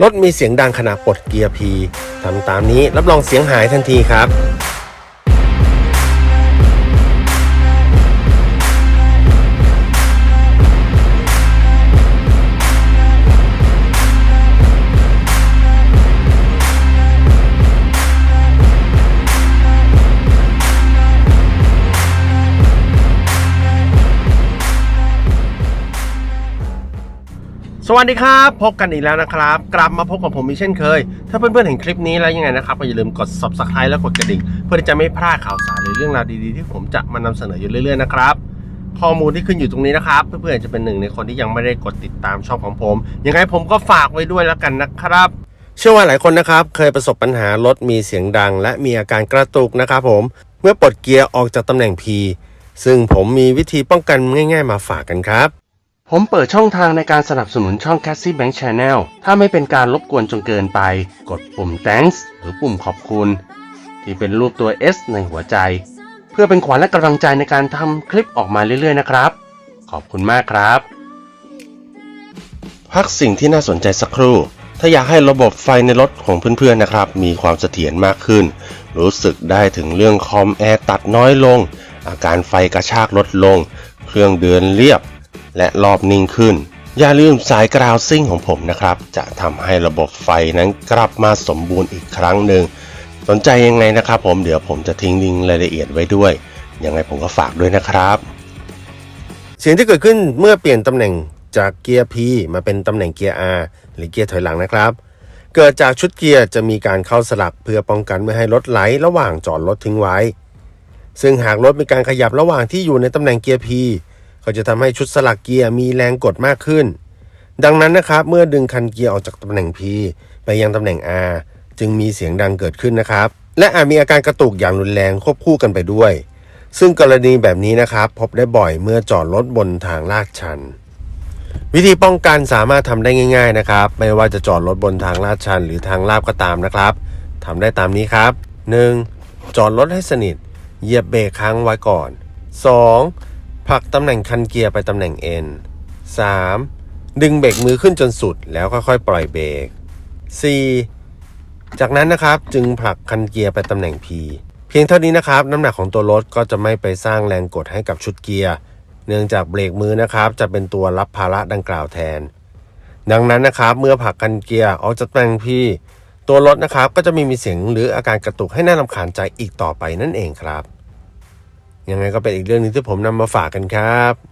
รถมีเสียงดังขณะปลดเกียร์ P ทำตามนี้รับรองเสียงหายทันทีครับ วัสดีครับ พบกันอีกแล้วนะครับ กลับมาพบกับผมอีกเช่นเคย ถ้าเพื่อนๆเห็นคลิปนี้แล้วยังไงนะครับก็อย่าลืมกด subscribe และกดกระดิ่ง เพื่อที่จะไม่พลาดข่าวสารหรือเรื่องราวดีๆ ที่ผมจะมานำเสนออยู่เรื่อยๆนะครับข้อมูลที่ขึ้นอยู่ตรงนี้นะครับ เพื่อนๆจะเป็นหนึ่งในคนที่ยังไม่ได้กดติดตามช่องของผมยังไงผมก็ฝากไว้ด้วยแล้วกันนะครับ เชื่อว่าหลายคนนะครับเคยประสบปัญหารถมีเสียงดัง และมีอาการกระตุกนะครับผมเมื่อปลดเกียร์ออกจากตำแหน่ง P ซึ่งผมมีวิธีป้องกันง่าย ๆ มาฝากกันครับ ผมเปิดช่องทางในการสนับสนุนช่อง Cassie Bank Channel ถ้าไม่เป็นการรบกวนจนเกินไป กดปุ่ม thanks หรือปุ่มขอบคุณ ที่เป็นรูปตัว S ในหัวใจ เพื่อเป็นขวัญและกำลังใจในการทำคลิปออกมาเรื่อยๆนะครับ ขอบคุณมากครับ พักสิ่งที่น่าสนใจสักครู่ ถ้าอยากให้ระบบไฟในรถของเพื่อนๆนะครับ มีความเสถียรมากขึ้น รู้สึกได้ถึงเรื่องคอมแอร์ตัดน้อยลง อาการไฟกระชากลดลง เครื่องเดินเรียบ และรอบนิ่งขึ้น อย่าลืมสายกราวซิ่งของผมนะครับ จะทำให้ระบบไฟนั้นกลับมาสมบูรณ์อีกครั้งหนึ่ง สนใจยังไงนะครับผมเดี๋ยวผมจะทิ้งลิงก์รายละเอียดไว้ด้วย ยังไงผมก็ฝากด้วยนะครับ เสียงที่เกิดขึ้นเมื่อเปลี่ยนตำแหน่งจากเกียร์ P มาเป็นตำแหน่งเกียร์ R หรือเกียร์ถอยหลังนะครับ เกิดจากชุดเกียร์จะมีการเข้าสลักเพื่อป้องกันไม่ให้รถไหลระหว่างจอดรถทิ้งไว้ ซึ่งหากรถมีการขยับระหว่างที่อยู่ในตำแหน่งเกียร์ P ก็จะทำให้ชุดสลักเกียร์มีแรงกดมากขึ้น ดังนั้นนะครับ เมื่อดึงคันเกียร์ออกจากตำแหน่ง P ไปยังตำแหน่ง R จึงมีเสียงดังเกิดขึ้นนะครับ และอาจมีอาการกระตุกอย่างรุนแรงควบคู่กันไปด้วย ซึ่งกรณีแบบนี้นะครับ พบได้บ่อยเมื่อจอดรถบนทางลาดชัน วิธีป้องกันสามารถทำได้ง่าย ๆนะครับ ไม่ว่าจะจอดรถบนทางลาดชัน หรือทางลาบก็ตามนะครับทำได้ตามนี้ครับ 1. จอดรถให้สนิท เหยียบเบรกค้างไว้ก่อน 2. ผลักตำแหน่งคันเกียร์ไปตำแหน่ง N 3. ดึงเบรกมือขึ้นจนสุดแล้วค่อยๆปล่อยเบรก 4. จากนั้นนะครับจึงผลักคันเกียร์ไปตำแหน่ง P เพียงเท่านี้นะครับ น้ำหนักของตัวรถก็จะไม่ไปสร้างแรงกดให้กับชุดเกียร์ เนื่องจากเบรกมือนะครับ จะเป็นตัวรับภาระดังกล่าวแทน ดังนั้นนะครับ เมื่อผลักคันเกียร์ออกจากตำแหน่ง P ตัวรถนะครับก็จะไมีมีเสียงหรืออาการกระตุกให้น่ารำคาญใจอีกต่อไปนั่นเองครับ ยังไงก็เป็นอีกเรื่องหนึงที่ผมนำมาฝากกันครับ